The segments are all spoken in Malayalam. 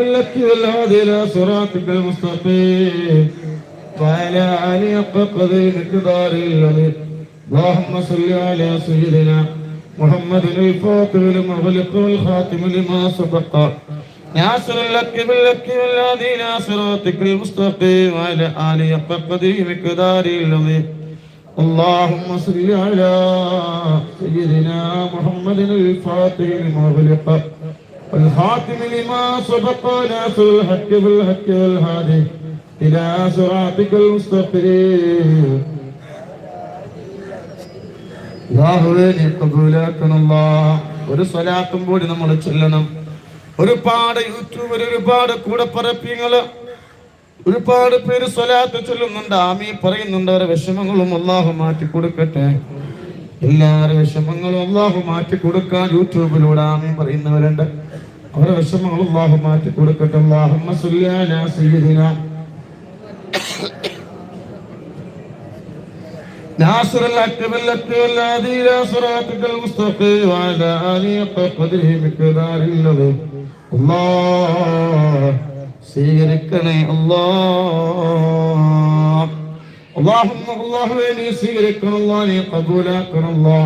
لك والهادي الى صراطك المستقيم وعلى آل حق قدر مقدار الذي اللهم صل على سيدنا محمد الفاتح لما غلق والخاتم لما سبق ناصر لك باللك والهادي الى صراطك المستقيم وعلى آل حق قدر مقدار الذي اللهم صل على سيدنا محمد الفاتح لما غلق والخاتم لما سبق ناصر الحق بالحق والهادي إلى صراطك المستقيم അല്ലാഹുവേ നീ കബൂലാക്കണല്ല ഒരു സ്വലാത്തും കൂടി നമ്മൾ ചൊല്ലണം ഒരുപാട് യൂട്യൂബിൽ ഒരുപാട് കൂടെ പറപ്പിങ്ങള് ഒരുപാട് പേര് സ്വലാത്ത് ചൊല്ലുന്നുണ്ട് ആമി പറയുന്നുണ്ട് അവരെ വിഷമങ്ങളും അള്ളാഹു മാറ്റി കൊടുക്കട്ടെ എല്ലാവരുടെ വിഷമങ്ങളും അള്ളാഹു മാറ്റി കൊടുക്കാൻ യൂട്യൂബിലൂടെ ആമി പറയുന്നവരുണ്ട് അവരുടെ വിഷമങ്ങൾ അള്ളാഹു മാറ്റി കൊടുക്കട്ടെ അള്ളാഹുമ്മ സ്വല്ലി അലാ സയ്യിദിനാ ناصر الحق بالحق والهادي الى صراطك المستقيم وعلى اله حق قدره مقدار الذي الله സ്വീകരിക്കണേ അല്ലാ اللهم الله നീ സ്വീകരിക്കണം അല്ലാ നീ കബൂലാക്കണം അല്ലാ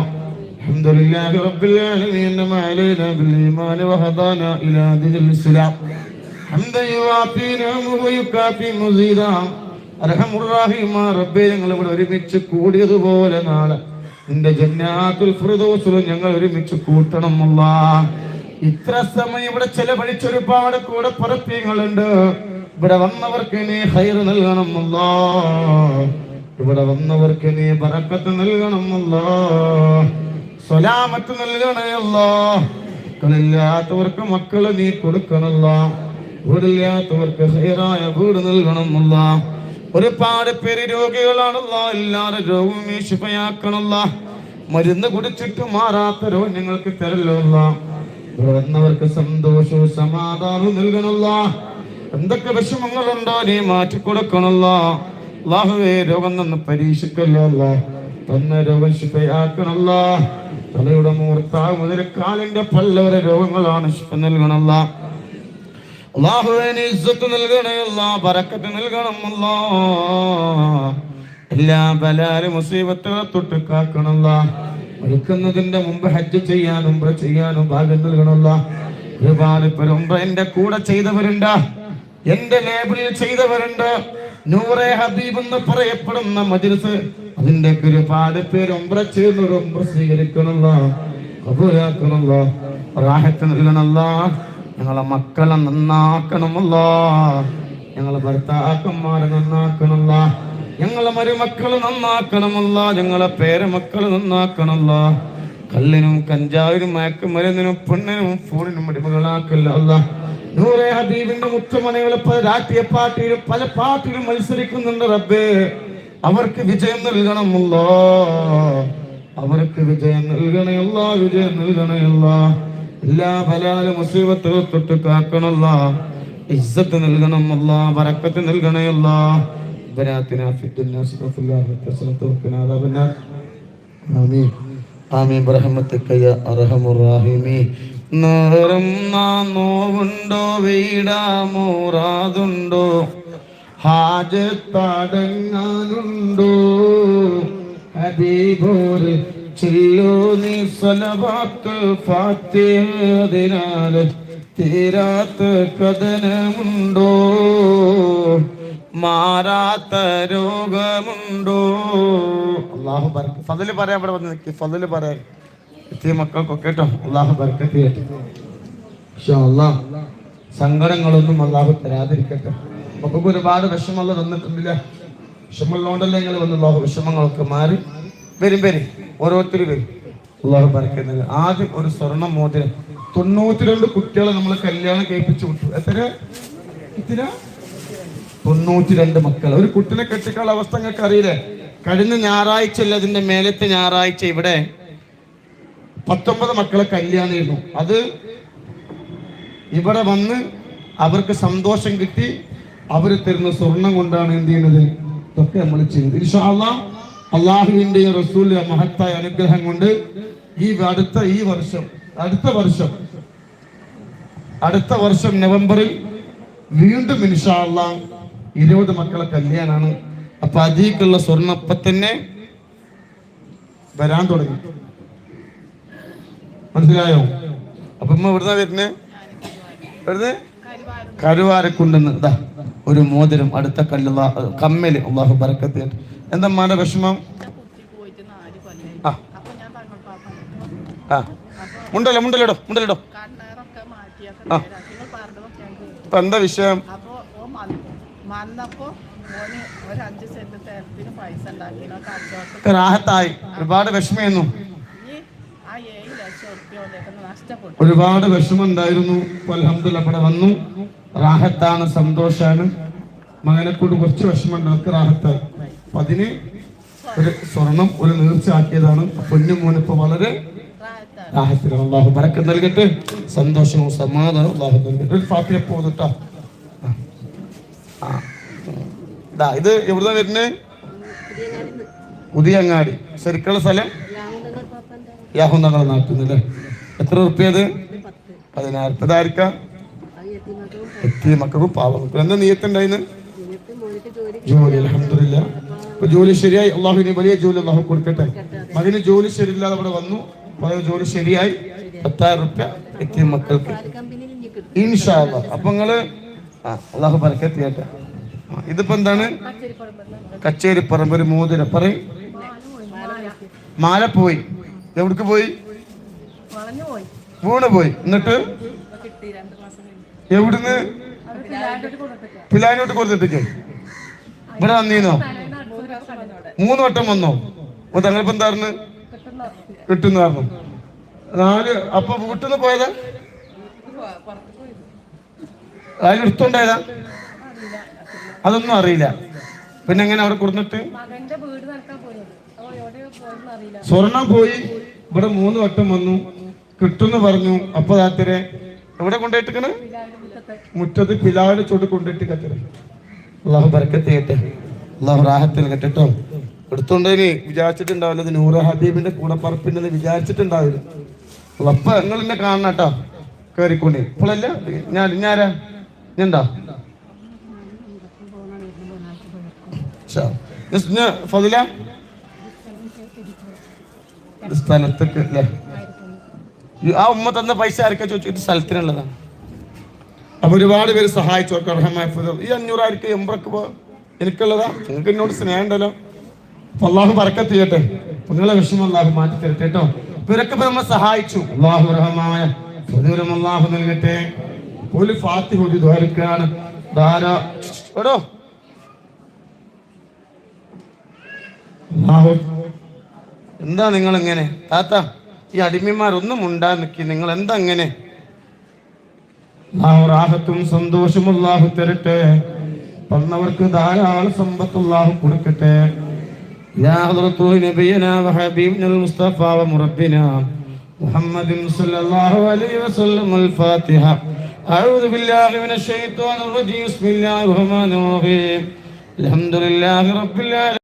الحمد لله رب العالمين ما علينا بالإيمان وهدانا إلى دين الإسلام حمدا يوافي نعمه ويكافي مزيدا അർഹമുറാഹിമ റബ്ബേ ഞങ്ങൾ ഇവിടെ ഒരുമിച്ച് കൂടിയതുപോലെ നാളെ നിന്റെ ജന്നാത്തുൽ ഫിർദൗസിൽ ഞങ്ങൾ ഒരുമിച്ച് കൂട്ടണം അല്ലാ ഇത്ര സമയം ഇവിടെ ചെലവഴിച്ച ഒരുപാട് കൂടെ പുറപ്പിങ്ങളുണ്ട് ഇവിടെ വന്നവർക്ക് നീ ഹൈർ നൽകണം അല്ലാ ഇവിടെ വന്നവർക്ക് നീ ബറക്കത്ത് നൽകണം അല്ലാ സ്വലാമത്ത് നൽകണയല്ലോ. മക്കളില്ലാത്തവർക്ക് മക്കൾ നീ കൊടുക്കണല്ല. വീടില്ലാത്തവർക്ക് ഹൈറായ വീട് നൽകണമല്ല. ഒരുപാട് പേര് രോഗികളാണല്ല. എല്ലാവരും രോഗവും നീ ശുഭയാക്കണല്ല മരുന്ന് കുടിച്ചിട്ട് മാറാത്ത രോഗം ഞങ്ങൾക്ക് തരല്ല വന്നവർക്ക് സന്തോഷവും സമാധാനവും നൽകണല്ല എന്തൊക്കെ വിഷമങ്ങളുണ്ടോ നീ മാറ്റി കൊടുക്കണല്ല അല്ലാഹുവേ രോഗം നിന്ന് പരീക്ഷിക്കല്ലോ തന്ന രോഗം ശിഫയാക്കണല്ല തലയുടെ മൂർത്താവ് മുതൽ കാലിന്റെ പല്ല വരെ രോഗങ്ങളാണ് ശിഫ നൽകണല്ല അള്ളാഹുവിന് ഇസ്സത്ത് ബറക്കത്ത് എല്ലാ മുമ്പ് ഹജ്ജ് ചെയ്യാനും ചെയ്യാനും ഭാഗ്യം നൽകണമല്ല. ഒരുപാട് പേര് ഉംറ എന്റെ കൂടെ ചെയ്തവരുണ്ട്. എന്റെ ലേബിളിൽ ചെയ്തവരുണ്ട്. നൂറെ ഹബീബ് എന്ന് പറയപ്പെടുന്ന മജ്ലിസ് അതിന്റെ ഒരുപാട് പേര് ഉംറ ചെയ്യുന്നവർ ഉംറ സ്വീകരിക്കണല്ല കബൂലാക്കണല്ല റാഹത്ത് ഞങ്ങളെ മക്കളെ നന്നാക്കണമല്ലോ. ഞങ്ങളെ ഭർത്താക്കന്മാരെ നന്നാക്കണമല്ല ഞങ്ങളെ മരുമക്കൾ നന്നാക്കണമല്ല. ഞങ്ങളെ പേരമക്കൾ നന്നാക്കണമല്ല കല്ലിനും കഞ്ചാവിനും മയക്കുമരുന്നിനും പെണ്ണിനും ഫോണിനും അടിമകളാക്കല്ല അല്ല നൂറെ ഹബീബിന്റെ മുത്തുമണികൾ പല രാഷ്ട്രീയ പാർട്ടിയിലും പല പാർട്ടിയിലും മത്സരിക്കുന്നുണ്ട് റബ്ബേ. അവർക്ക് വിജയം നൽകണമല്ല. അവർക്ക് വിജയം നൽകണയല്ല വിജയം നൽകണയല്ല. എല്ലാ ഫലാലും മുസീബത്തുകൾ തൊട്ട് കാക്കണല്ല. ഇസ്സത്ത് നൽകണമല്ല വരക്കത്ത് നൽകണയല്ല. ണ്ടോ വീടാമോ റാതുണ്ടോ ഹാജത്തടങ്ങാനുണ്ടോ? ഹബീബോര് ചെല്ലോ നീ സ്വലവാത്ത് ഫാത്തിഹതിനാൽ തീരാത്ത കഥനമുണ്ടോ? മാറാത്ത രോഗമുണ്ടോ? അള്ളാഹു ഫതിൽ പറയാം ഇവിടെ വന്ന് നിൽക്കി ഫതിൽ എത്തിയ മക്കൾക്കൊക്കെ കേട്ടോ അള്ളാഹു ബർക്കത്ത് ഇൻഷാ അല്ലാഹ്. സങ്കടങ്ങളൊന്നും അള്ളാഹു തരാതിരിക്കട്ടെ. നമുക്കൊക്കെ ഒരുപാട് വിഷമങ്ങൾ തന്നിട്ടുണ്ടില്ല വിഷമമുള്ളതുകൊണ്ടല്ലേ നിങ്ങൾ വന്ന് അള്ളാഹു വിഷമങ്ങളൊക്കെ മാറി? വരും വരും. ഓരോരുത്തരും വരും. അള്ളാഹു പറക്കുന്നത് ആദ്യം ഒരു സ്വർണ മോതിരം. തൊണ്ണൂറ്റിരണ്ട് കുട്ടികളെ നമ്മൾ കല്യാണം കേൾപ്പിച്ചു വിട്ടു. എത്ര? എത്ര? തൊണ്ണൂറ്റിരണ്ട് മക്കൾ ഒരു കുട്ടിനെ കെട്ടിക്കാനുള്ള അവസ്ഥ നിങ്ങൾക്ക് അറിയില്ലേ? കഴിഞ്ഞ ഞായറാഴ്ച അല്ല അതിന്റെ മേലത്തെ ഞായറാഴ്ച ഇവിടെ പത്തൊമ്പത് മക്കളെ കല്യാണമായിരുന്നു അത് ഇവിടെ വന്ന് അവർക്ക് സന്തോഷം കിട്ടി. അവർ തരുന്ന സ്വർണം കൊണ്ടാണ് എന്ത് ചെയ്യുന്നത്? ഇതൊക്കെ നമ്മൾ ചെയ്യുന്നത് അള്ളാഹുവിന്റെ റസൂലിന്റെ മഹത്തായ അനുഗ്രഹം കൊണ്ട് ഈ അടുത്ത ഈ വർഷം അടുത്ത വർഷം അടുത്ത വർഷം നവംബറിൽ വീണ്ടും ഇൻഷാള്ള ഇരുപത് മക്കളെ കല്യാണാണ്. അപ്പൊ അതിക്കുള്ള സ്വർണം അപ്പൊ തന്നെ വരാൻ തുടങ്ങി. മനസ്സിലായോ? അപ്പൊ ഇമ്മ ഇവിടുന്ന വരുന്നേ? വരുന്നേ കരുവാരക്കുണ്ടെന്ന് ഇതാ ഒരു മോതിരം അടുത്ത കല്ലുള്ള കമ്മൽ അള്ളാഹു ബറക്കത്ത്. എന്താ വിഷമം? ആ. ആ. മുണ്ടല്ലോ മുണ്ടല്ലോ മുണ്ടല്ലോ ആ. എന്താ വിഷയം? ായി ഒരുപാട് വന്നു ഒരുപാട് വിഷമം ഉണ്ടായിരുന്നു അലഹമ്മദില്ല അവിടെ വന്നു. റാഹത്താണ് സന്തോഷാണ്. മകനെ കൊണ്ട് കുറച്ച് വിഷമം ഉണ്ട് അവർക്ക് റാഹത്തായി അപ്പൊ അതിന് ഒരു സ്വർണം ഒരു നേർച്ച ആക്കിയതാണ്. പൊന്നു മോനിപ്പോ വളരെ റാഹത്താണ്. റാഹത്തിലാണ്. അള്ളാഹു ബറക്കം നൽകട്ടെ. സന്തോഷവും സമാധാനവും അള്ളാഹു നൽകട്ടെ. ഒരു ഫാത്തിയ പോകുന്നുട്ടോ ഇതാ ഇത് എവിടുന്നാ വരുന്നത് പുതിയങ്ങാടി. ശരിക്കുള്ള സ്ഥലം? യാഹു ഞങ്ങളെ നാട്ടുന്നില്ലേ എത്ര ഉറുപ്പ്യത് പതിനായിരം ഇതായിരിക്കാം പാവം. എന്താ നീയത്തുണ്ടായിന്ന്? ജോലി അലഹമില്ല ഇപ്പൊ ജോലി ശരിയായി. അള്ളാഹുവിന് വലിയ ജോലി അള്ളാഹു കൊടുക്കട്ടെ. മകന് ജോലി ശരിയില്ലാതെ അവിടെ വന്നു. ജോലി ശരിയായി. പത്തായിരം റുപ്യ എത്തിയ മക്കൾക്ക് ഇൻഷാ അപ്പൊ നിങ്ങൾ അള്ളാഹു ആ, ഇതിപ്പോ എന്താണ്? കച്ചേരി പറമ്പ് ഒരു മോതിരം. പറയും. മാല പോയി. എവിടേക്ക് പോയി? വീണ് പോയി. എന്നിട്ട്? എവിടുന്ന്? പിലാനോട്ട് കൊടുത്തിട്ടേ. ഇവിടെ വന്നീനോ മൂന്ന് വട്ടം വന്നോ? അപ്പൊ തങ്ങളിപ്പോ എന്തായിരുന്നു കിട്ടുന്ന പറഞ്ഞു നാല് അപ്പൊ വീട്ടിൽ നിന്ന് പോയതാ അതിലെടുത്തോണ്ടായതാ അതൊന്നും അറിയില്ല. പിന്നെ എങ്ങനെ അവിടെ കൊടുത്തിട്ട് സ്വർണം പോയി. ഇവിടെ മൂന്ന് വട്ടം വന്നു. കിട്ടുന്നു പറഞ്ഞു. അപ്പൊ രാത്രി എവിടെ കൊണ്ടുപോയിട്ടിക്കണ് മുറ്റത്ത് പിലാവിന്റെ ചൂട് കൊണ്ടിട്ട് കത്തറ അള്ളാഹു ബർക്കത്ത് ചെയ്യട്ടെ. അള്ളാഹു റാഹത്തിൽ കെട്ടോ എടുത്തോണ്ടതിന് വിചാരിച്ചിട്ടുണ്ടാവില്ല. നൂറ് ഹബീബിന്റെ കൂടെ പറപ്പിന്റെ വിചാരിച്ചിട്ടുണ്ടാവില്ല അപ്പൊ നിങ്ങൾ എന്നെ കാണണം കേട്ടോ കയറിക്കൊണ്ട് ഇപ്പോഴല്ല ഞാൻ ഞാനാ ഞാണ്ടാ ഫതില? സ്ഥലത്തേക്ക് അല്ലേ ആ ഉമ്മ തന്ന പൈസ ആർക്കാ ചോദിച്ചു? സ്ഥലത്തിനുള്ളതാണ്. അപ്പൊ ഒരുപാട് പേര് സഹായിച്ചു. അവർക്ക് അർഹമായ. ഈ അഞ്ഞൂറായിരിക്കും എമ്പറക്ക് പോ എനിക്കുള്ളതാ. നിങ്ങൾക്ക് എന്നോട് സ്നേഹം ഉണ്ടല്ലോ അപ്പൊ അള്ളാഹു പറക്കത്ത് ചെയ്യട്ടെ. നിങ്ങളെ വിഷമം അള്ളാഹു മാറ്റി തരട്ടെ കേട്ടോ. ഇവരൊക്കെ നമ്മൾ നമ്മെ സഹായിച്ചു. അള്ളാഹു റഹമായ പ്രതിഫലം അള്ളാഹു നൽകട്ടെ. ഒരു ഫാത്തി കൂടി ദ്വാരക്കാണ് ധാരാ എടോ. അള്ളാഹു എന്താ നിങ്ങൾ ഇങ്ങനെ താത്ത ഈ അടിമമാരൊന്നും ഉണ്ടാ നിൽക്കി നിങ്ങൾ എന്താ ഇങ്ങനെ അള്ളാഹു റാഹത്തും സന്തോഷവും അള്ളാഹു തരട്ടെ വന്നവർക്ക് ധാരാളം സമ്പത്ത് അള്ളാഹു കൊടുക്കട്ടെ يا حضرة نبينا وحبيبنا المصطفى ومربنا محمد صلى الله عليه وسلم الفاتحة أعوذ بالله من الشيطان الرجيم بسم الله الرحمن الرحيم الحمد لله رب العالمين